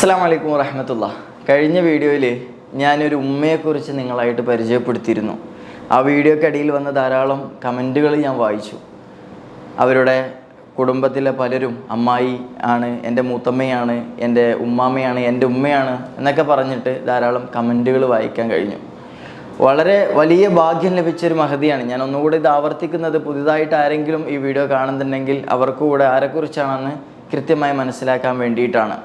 അസ്സാം വലൈക്കും വറഹമത്തുള്ള കഴിഞ്ഞ വീഡിയോയിൽ ഞാനൊരു ഉമ്മയെക്കുറിച്ച് നിങ്ങളായിട്ട് പരിചയപ്പെടുത്തിയിരുന്നു. ആ വീഡിയോക്കടിയിൽ വന്ന ധാരാളം കമന്റുകൾ ഞാൻ വായിച്ചു. അവരുടെ കുടുംബത്തിലെ പലരും അമ്മായി ആണ് എന്റെ മൂത്തമ്മയാണ് എന്റെ ഉമ്മാമ്മയാണ് എന്റെ ഉമ്മയാണ് എന്നൊക്കെ പറഞ്ഞിട്ട് ധാരാളം കമന്റുകൾ വായിക്കാൻ കഴിഞ്ഞു. വളരെ വലിയ ഭാഗ്യം ലഭിച്ചൊരു മഹതിയാണ്. ഞാൻ ഒന്നുകൂടി ഇത് ആവർത്തിക്കുന്നത് പുതിയതായിട്ട് ആരെങ്കിലും ഈ വീഡിയോ കാണുന്നുണ്ടെങ്കിൽ അവർക്ക് കൂടെ ആരെക്കുറിച്ചാണെന്ന് കൃത്യമായി മനസ്സിലാക്കാൻ വേണ്ടിയിട്ടാണ്.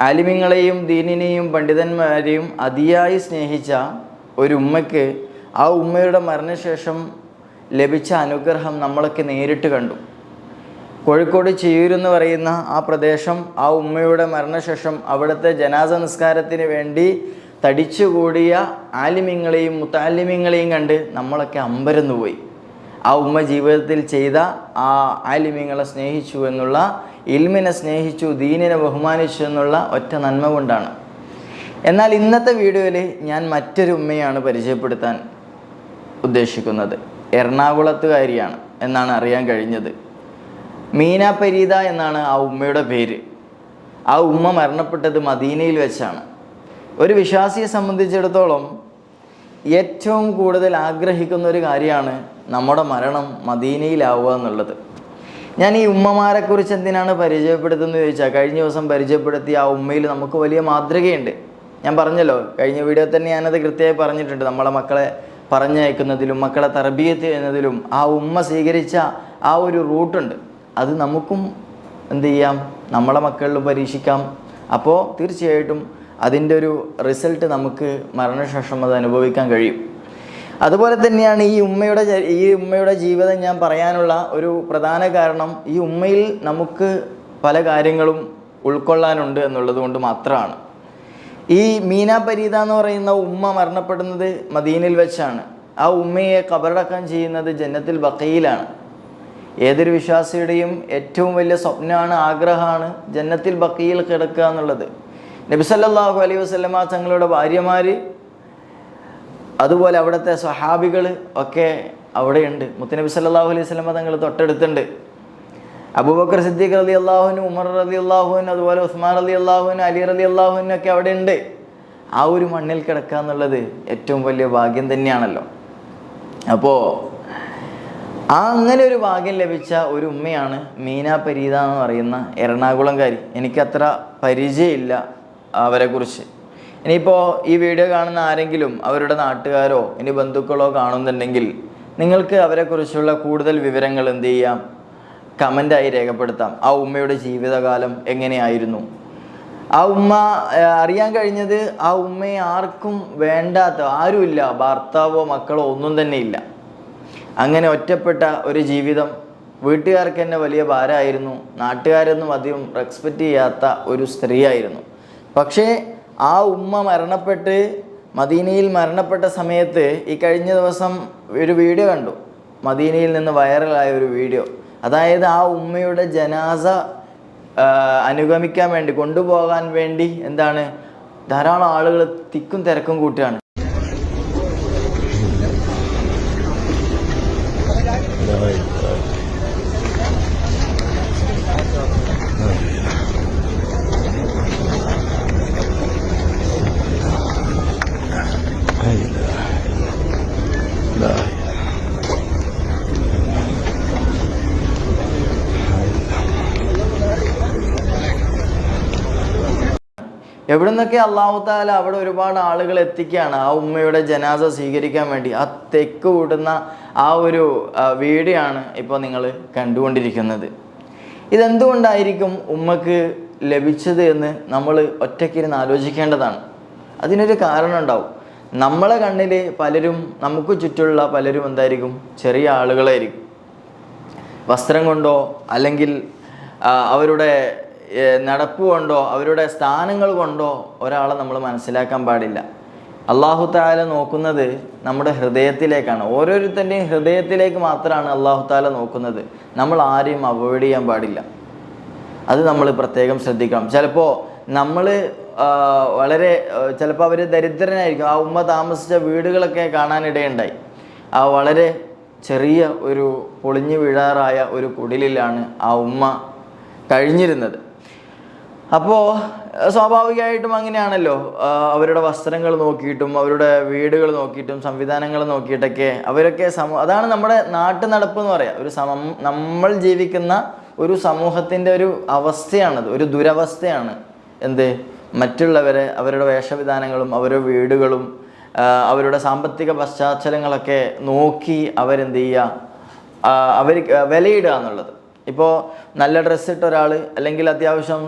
ആലിമ്യങ്ങളെയും ദീനിനെയും പണ്ഡിതന്മാരെയും അതിയായി സ്നേഹിച്ച ഒരു ഉമ്മയ്ക്ക് ആ ഉമ്മയുടെ മരണശേഷം ലഭിച്ച അനുഗ്രഹം നമ്മളൊക്കെ നേരിട്ട് കണ്ടു. കോഴിക്കോട് ചിയൂർ എന്ന് പറയുന്ന ആ പ്രദേശം ആ ഉമ്മയുടെ മരണശേഷം അവിടുത്തെ ജനാസ നിസ്കാരത്തിന് വേണ്ടി തടിച്ചുകൂടിയ ആലിമ്യങ്ങളെയും മുത്താലിമ്യങ്ങളെയും കണ്ട് നമ്മളൊക്കെ അമ്പരന്നു പോയി ആ ഉമ്മ ജീവിതത്തിൽ ചെയ്ത ആ ആലിമ്യങ്ങളെ സ്നേഹിച്ചു എന്നുള്ള ഇൽമിനെ സ്നേഹിച്ചു ദീനിനെ ബഹുമാനിച്ചു എന്നുള്ള ഒറ്റ നന്മ കൊണ്ടാണ്. എന്നാൽ ഇന്നത്തെ വീഡിയോയിൽ ഞാൻ മറ്റൊരു ഉമ്മയാണ് പരിചയപ്പെടുത്താൻ ഉദ്ദേശിക്കുന്നത്. എറണാകുളത്തുകാരിയാണ് എന്നാണ് അറിയാൻ കഴിഞ്ഞത്. മീന പരീത എന്നാണ് ആ ഉമ്മയുടെ പേര്. ആ ഉമ്മ മരണപ്പെട്ടത് മദീനയിൽ വെച്ചാണ്. ഒരു വിശ്വാസിയെ സംബന്ധിച്ചിടത്തോളം ഏറ്റവും കൂടുതൽ ആഗ്രഹിക്കുന്ന ഒരു കാര്യമാണ് നമ്മുടെ മരണം മദീനയിലാവുക എന്നുള്ളത്. ഞാൻ ഈ ഉമ്മമാരെക്കുറിച്ച് എന്തിനാണ് പരിചയപ്പെടുത്തുന്നത് ചോദിച്ചാൽ കഴിഞ്ഞ ദിവസം പരിചയപ്പെടുത്തിയ ആ ഉമ്മയിൽ നമുക്ക് വലിയ മാതൃകയുണ്ട്. ഞാൻ പറഞ്ഞല്ലോ കഴിഞ്ഞ വീഡിയോ തന്നെ ഞാനത് കൃത്യമായി പറഞ്ഞിട്ടുണ്ട്. നമ്മളെ മക്കളെ പറഞ്ഞയക്കുന്നതിലും മക്കളെ തർബീയത്ത് ചെയ്യുന്നതിലും ആ ഉമ്മ സ്വീകരിച്ച ആ ഒരു റൂട്ടുണ്ട് അത് നമുക്കും എന്ത് ചെയ്യാം? നമ്മളെ മക്കളിലും പരീക്ഷിക്കാം. അപ്പോൾ തീർച്ചയായിട്ടും അതിന്റെ ഒരു റിസൾട്ട് നമുക്ക് മരണശേഷം അത് അനുഭവിക്കാൻ കഴിയും. അതുപോലെ തന്നെയാണ് ഈ ഉമ്മയുടെ ഈ ഉമ്മയുടെ ജീവിതം ഞാൻ പറയാനുള്ള ഒരു പ്രധാന കാരണം ഈ ഉമ്മയിൽ നമുക്ക് പല കാര്യങ്ങളും ഉൾക്കൊള്ളാനുണ്ട് എന്നുള്ളത് കൊണ്ട് മാത്രമാണ്. ഈ മീന പരീത എന്ന് പറയുന്ന ഉമ്മ മരണപ്പെടുന്നത് മദീനിൽ വെച്ചാണ്. ആ ഉമ്മയെ കബറടക്കം ചെയ്യുന്നത് ജന്നത്തിൽ ബക്കയിലാണ്. ഏതൊരു വിശ്വാസിയുടെയും ഏറ്റവും വലിയ സ്വപ്നമാണ് ആഗ്രഹമാണ് ജന്നത്തിൽ ബക്കയിൽ കിടക്കുക എന്നുള്ളത്. നബിസല്ലാഹു അലൈഹി വസ്ലമ തങ്ങളുടെ ഭാര്യമാർ അതുപോലെ അവിടുത്തെ സ്വഹാബികൾ ഒക്കെ അവിടെയുണ്ട്. മുത്തനബി സല്ലാഹു അലൈഹി വസല്ലമ തങ്ങൾ തൊട്ടടുത്തുണ്ട്. അബൂബക്കർ സിദ്ദീഖ് റലി അള്ളാഹുന് ഉമർ റലി അള്ളാഹുവിന് അതുപോലെ ഉസ്മാൻ റലി അള്ളാഹുവിന് അലി റലി അള്ളാഹുവിനും ഒക്കെ അവിടെ ഉണ്ട് ആ ഒരു മണ്ണിൽ കിടക്കുക എന്നുള്ളത് ഏറ്റവും വലിയ ഭാഗ്യം തന്നെയാണല്ലോ. അപ്പോൾ ആ അങ്ങനെ ഒരു ഭാഗ്യം ലഭിച്ച ഒരു ഉമ്മയാണ് മീന പരീത എന്ന് പറയുന്ന എറണാകുളംകാരി. എനിക്കത്ര പരിചയമില്ല. അവരെക്കുറിച്ച്. ഇനിയിപ്പോൾ ഈ വീഡിയോ കാണുന്ന ആരെങ്കിലും അവരുടെ നാട്ടുകാരോ ഇനി ബന്ധുക്കളോ കാണുന്നുണ്ടെങ്കിൽ നിങ്ങൾക്ക് അവരെക്കുറിച്ചുള്ള കൂടുതൽ വിവരങ്ങൾ എന്ത് ചെയ്യാം? കമന്റായി രേഖപ്പെടുത്താം. ആ ഉമ്മയുടെ ജീവിതകാലം എങ്ങനെയായിരുന്നു? ആ ഉമ്മ അറിയാൻ കഴിഞ്ഞത് ആ ഉമ്മയെ ആർക്കും വേണ്ടാത്ത ആരുമില്ല ഭർത്താവോ മക്കളോ ഒന്നും തന്നെ ഇല്ല. അങ്ങനെ ഒറ്റപ്പെട്ട ഒരു ജീവിതം വീട്ടുകാർക്ക് തന്നെ വലിയ ഭാരമായിരുന്നു. നാട്ടുകാരൊന്നും അധികം റെസ്പെക്റ്റ് ചെയ്യാത്ത ഒരു സ്ത്രീയായിരുന്നു. പക്ഷേ ആ ഉമ്മ മരണപ്പെട്ട് മദീനയിൽ മരണപ്പെട്ട സമയത്ത് ഈ കഴിഞ്ഞ ദിവസം ഒരു വീഡിയോ കണ്ടു. മദീനയിൽ നിന്ന് വൈറലായ ഒരു വീഡിയോ. അതായത് ആ ഉമ്മയുടെ ജനാസ അനുഗമിക്കാൻ വേണ്ടി കൊണ്ടുപോകാൻ വേണ്ടി എന്താണ്? ധാരാളം ആളുകൾ തിക്കും തിരക്കും കൂട്ടുകയാണ്. എവിടെ നിന്നൊക്കെ അള്ളാഹു താല അവിടെ ഒരുപാട് ആളുകൾ എത്തിക്കുകയാണ് ആ ഉമ്മയുടെ ജനാസ സ്വീകരിക്കാൻ വേണ്ടി. ആ തെക്ക് കൂട്ടുന്ന ആ ഒരു വീടിയാണ് ഇപ്പോൾ നിങ്ങൾ കണ്ടുകൊണ്ടിരിക്കുന്നത്. ഇതെന്തുകൊണ്ടായിരിക്കും ഉമ്മക്ക് ലഭിച്ചത് എന്ന് നമ്മൾ ഒറ്റയ്ക്കിരുന്ന് ആലോചിക്കേണ്ടതാണ്. അതിനൊരു കാരണം ഉണ്ടാവും. നമ്മളെ കണ്ണിൽ പലരും നമുക്ക് ചുറ്റുള്ള പലരും എന്തായിരിക്കും? ചെറിയ ആളുകളായിരിക്കും. വസ്ത്രം കൊണ്ടോ അല്ലെങ്കിൽ അവരുടെ നടപ്പ് കൊണ്ടോ അവരുടെ സ്ഥാനങ്ങൾ കൊണ്ടോ ഒരാളെ നമ്മൾ മനസ്സിലാക്കാൻ പാടില്ല. അള്ളാഹു താല നോക്കുന്നത് നമ്മുടെ ഹൃദയത്തിലേക്കാണ്. ഓരോരുത്തന്റെയും ഹൃദയത്തിലേക്ക് മാത്രമാണ് അള്ളാഹു താല നോക്കുന്നത്. നമ്മൾ ആരെയും അവോയ്ഡ് ചെയ്യാൻ പാടില്ല. അത് നമ്മൾ പ്രത്യേകം ശ്രദ്ധിക്കണം. ചിലപ്പോൾ നമ്മൾ വളരെ ചിലപ്പോൾ അവർ ദരിദ്രനായിരിക്കും. ആ ഉമ്മ താമസിച്ച വീടുകളൊക്കെ കാണാനിടയുണ്ടായി. ആ വളരെ ചെറിയ ഒരു പൊളിഞ്ഞു വീഴാറായ ഒരു കുടിലിലാണ് ആ ഉമ്മ കഴിഞ്ഞിരുന്നത്. അപ്പോൾ സ്വാഭാവികമായിട്ടും അങ്ങനെയാണല്ലോ. അവരുടെ വസ്ത്രങ്ങൾ നോക്കിയിട്ടും അവരുടെ വീടുകൾ നോക്കിയിട്ടും സംവിധാനങ്ങൾ നോക്കിയിട്ടൊക്കെ അവരൊക്കെ സമൂ അതാണ് നമ്മുടെ നാട്ടു നടപ്പ് എന്ന് പറയാം. ഒരു സമം നമ്മൾ ജീവിക്കുന്ന ഒരു സമൂഹത്തിന്റെ ഒരു അവസ്ഥയാണത് ഒരു ദുരവസ്ഥയാണ്. എന്ത്? മറ്റുള്ളവരെ അവരുടെ വേഷവിധാനങ്ങളും അവരുടെ വീടുകളും അവരുടെ സാമ്പത്തിക പശ്ചാത്തലങ്ങളൊക്കെ നോക്കി അവരെന്ത് ചെയ്യുക? അവർ വിലയിടുക എന്നുള്ളത്. ഇപ്പോൾ നല്ല ഡ്രസ്സ് ഇട്ട ഒരാൾ അല്ലെങ്കിൽ അത്യാവശ്യം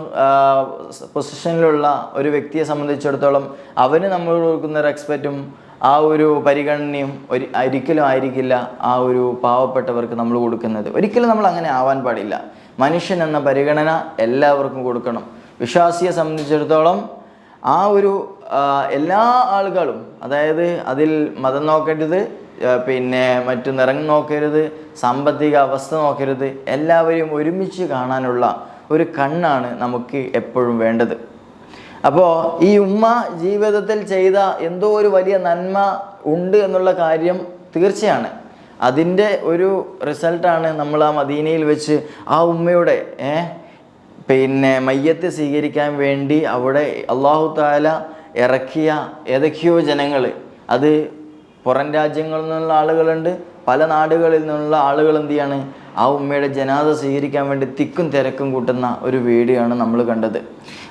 പൊസിഷനിലുള്ള ഒരു വ്യക്തിയെ സംബന്ധിച്ചിടത്തോളം അവന് നമ്മൾ കൊടുക്കുന്ന എക്സ്പെക്റ്റും ആ ഒരു പരിഗണനയും ഒരു ഒരിക്കലും ആയിരിക്കില്ല ആ ഒരു പാവപ്പെട്ടവർക്ക് നമ്മൾ കൊടുക്കുന്നത്. ഒരിക്കലും നമ്മൾ അങ്ങനെ ആവാൻ പാടില്ല. മനുഷ്യൻ എന്ന പരിഗണന എല്ലാവർക്കും കൊടുക്കണം. വിശ്വാസിയെ സംബന്ധിച്ചിടത്തോളം ആ ഒരു എല്ലാ ആളുകളും അതായത് അതിൽ മതം നോക്കരുത് ആ, പിന്നെ മറ്റു നിറം നോക്കരുത് സാമ്പത്തിക അവസ്ഥ നോക്കരുത് എല്ലാവരെയും ഒരുമിച്ച് കാണാനുള്ള ഒരു കണ്ണാണ് നമുക്ക് എപ്പോഴും വേണ്ടത്. അപ്പോൾ ഈ ഉമ്മ ജീവിതത്തിൽ ചെയ്ത എന്തോ ഒരു വലിയ നന്മ ഉണ്ട് എന്നുള്ള കാര്യം തീർച്ചയാണ്. അതിന്റെ ഒരു റിസൾട്ടാണ് നമ്മൾ ആ മദീനയിൽ വെച്ച് ആ ഉമ്മയുടെ പിന്നെ മയ്യത്ത് സ്വീകരിക്കാൻ വേണ്ടി അവിടെ അള്ളാഹു താല ഇറക്കിയ ഏതൊക്കെയോ ജനങ്ങൾ അത് പുറം രാജ്യങ്ങളിൽ നിന്നുള്ള ആളുകളുണ്ട്. പല നാടുകളിൽ നിന്നുള്ള ആളുകൾ എന്ത് ചെയ്യാണ്? ആ ഉമ്മയുടെ ജനാദ സ്വീകരിക്കാൻ വേണ്ടി തിക്കും തിരക്കും കൂട്ടുന്ന ഒരു വീഡിയോ നമ്മൾ കണ്ടത്.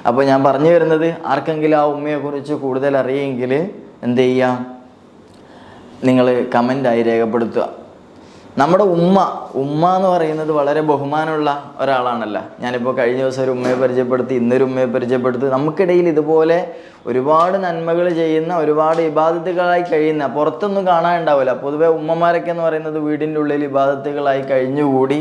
അപ്പോൾ ഞാൻ പറഞ്ഞു വരുന്നത് ആർക്കെങ്കിലും ആ ഉമ്മയെക്കുറിച്ച് കൂടുതൽ അറിയെങ്കിൽ എന്ത് ചെയ്യുക? നിങ്ങൾ കമന്റായി രേഖപ്പെടുത്തുക. നമ്മുടെ ഉമ്മ ഉമ്മ എന്ന് പറയുന്നത് വളരെ ബഹുമാനമുള്ള ഒരാളാണല്ലോ. ഞാനിപ്പോൾ കഴിഞ്ഞ ദിവസം ഒരു ഉമ്മയെ പരിചയപ്പെടുത്തി ഇന്നൊരു ഉമ്മയെ പരിചയപ്പെടുത്തി. നമുക്കിടയിൽ ഇതുപോലെ ഒരുപാട് നന്മകൾ ചെയ്യുന്ന ഒരുപാട് ഇബാദത്തുകളായി കഴിയുന്ന പുറത്തൊന്നും കാണാനുണ്ടാവില്ല. പൊതുവേ ഉമ്മമാരൊക്കെ എന്ന് പറയുന്നത് വീടിന്റെ ഉള്ളിൽ ഇബാദത്തുകളായി കഴിഞ്ഞുകൂടി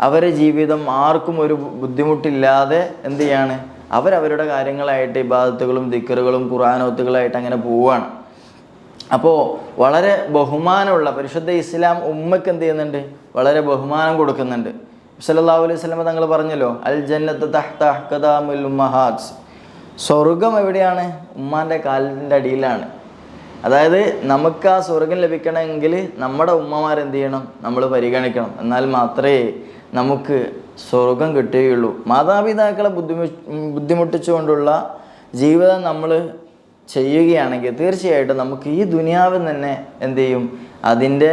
അവരെ ജീവിതം ആർക്കും ഒരു ബുദ്ധിമുട്ടില്ലാതെ എന്ത് ചെയ്യാണ്? അവരവരുടെ കാര്യങ്ങളായിട്ട് ഇബാദത്തുകളും ദിക്കറുകളും ഖുറാനോത്തുകളായിട്ട് അങ്ങനെ പോവുകയാണ്. അപ്പോൾ വളരെ ബഹുമാനമുള്ള പരിശുദ്ധ ഇസ്ലാം ഉമ്മക്ക് എന്ത് ചെയ്യുന്നുണ്ട്? വളരെ ബഹുമാനം കൊടുക്കുന്നുണ്ട്. സല്ലാഹു അലൈഹി സ്വലമ തങ്ങൾ പറഞ്ഞല്ലോ അൽ ജന്നത്ത് തഹ്ത അഹ്കദാമുൽ ഉമ്മഹാത്സ് സ്വർഗം എവിടെയാണ്? ഉമ്മാന്റെ കാലിന്റെ അടിയിലാണ്. അതായത് നമുക്ക് ആ സ്വർഗം ലഭിക്കണമെങ്കിൽ നമ്മുടെ ഉമ്മമാരെന്ത് ചെയ്യണം? നമ്മൾ പരിഗണിക്കണം. എന്നാൽ മാത്രമേ നമുക്ക് സ്വർഗം കിട്ടുകയുള്ളൂ. മാതാപിതാക്കളെ ബുദ്ധിമു ബുദ്ധിമുട്ടിച്ചുകൊണ്ടുള്ള ജീവിതം നമ്മൾ ചെയ്യുകയാണെങ്കിൽ തീർച്ചയായിട്ടും നമുക്ക് ഈ ദുനിയാവിൽ തന്നെ എന്ത് ചെയ്യും? അതിന്റെ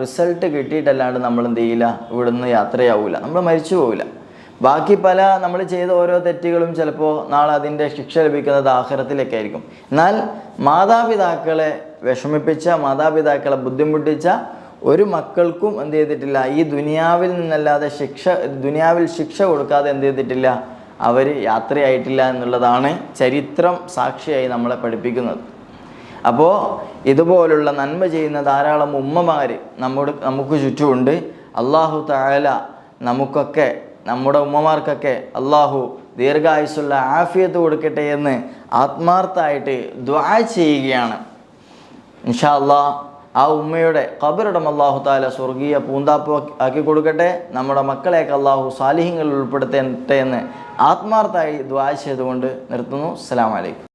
റിസൾട്ട് കിട്ടിയിട്ടല്ലാണ്ട് നമ്മൾ എന്ത് ചെയ്യില്ല? ഇവിടുന്ന് യാത്രയാവില്ല നമ്മൾ മരിച്ചു പോവില്ല. ബാക്കി പല നമ്മൾ ചെയ്ത ഓരോ തെറ്റുകളും ചിലപ്പോൾ നാളെ അതിന്റെ ശിക്ഷ ലഭിക്കുന്നത് ആഹാരത്തിലൊക്കെ ആയിരിക്കും. എന്നാൽ മാതാപിതാക്കളെ വിഷമിപ്പിച്ച മാതാപിതാക്കളെ ബുദ്ധിമുട്ടിച്ച ഒരു മക്കൾക്കും എന്ത് ചെയ്തിട്ടില്ല? ഈ ദുനിയാവിൽ നിന്നല്ലാതെ ശിക്ഷ ദുനിയാവിൽ ശിക്ഷ കൊടുക്കാതെ എന്ത് ചെയ്തിട്ടില്ല? അവർ യാത്രയായിട്ടില്ല എന്നുള്ളതാണ് ചരിത്രം സാക്ഷിയായി നമ്മളെ പഠിപ്പിക്കുന്നത്. അപ്പോൾ ഇതുപോലുള്ള നന്മ ചെയ്യുന്ന ധാരാളം ഉമ്മമാർ നമ്മുടെ നമുക്ക് ചുറ്റുമുണ്ട്. അള്ളാഹു താല നമുക്കൊക്കെ നമ്മുടെ ഉമ്മമാർക്കൊക്കെ അള്ളാഹു ദീർഘായുസുള്ള ആഫിയത്ത് കൊടുക്കട്ടെ എന്ന് ആത്മാർത്ഥമായിട്ട് ദ്വാ ചെയ്യുകയാണ്. ഇൻഷാ അള്ളാ ആ ഉമ്മയുടെ ഖബറിടം അള്ളാഹു താല സ്വർഗീയ പൂന്താപ്പ് ആക്കി കൊടുക്കട്ടെ. നമ്മുടെ മക്കളെയൊക്കെ അള്ളാഹു സാലിഹ്യങ്ങളിൽ ഉൾപ്പെടുത്തട്ടെ എന്ന് ആത്മാർത്ഥമായി ദ്വാ ചെയ്തുകൊണ്ട് നിർത്തുന്നു. അസ്സലാമു അലൈക്കും.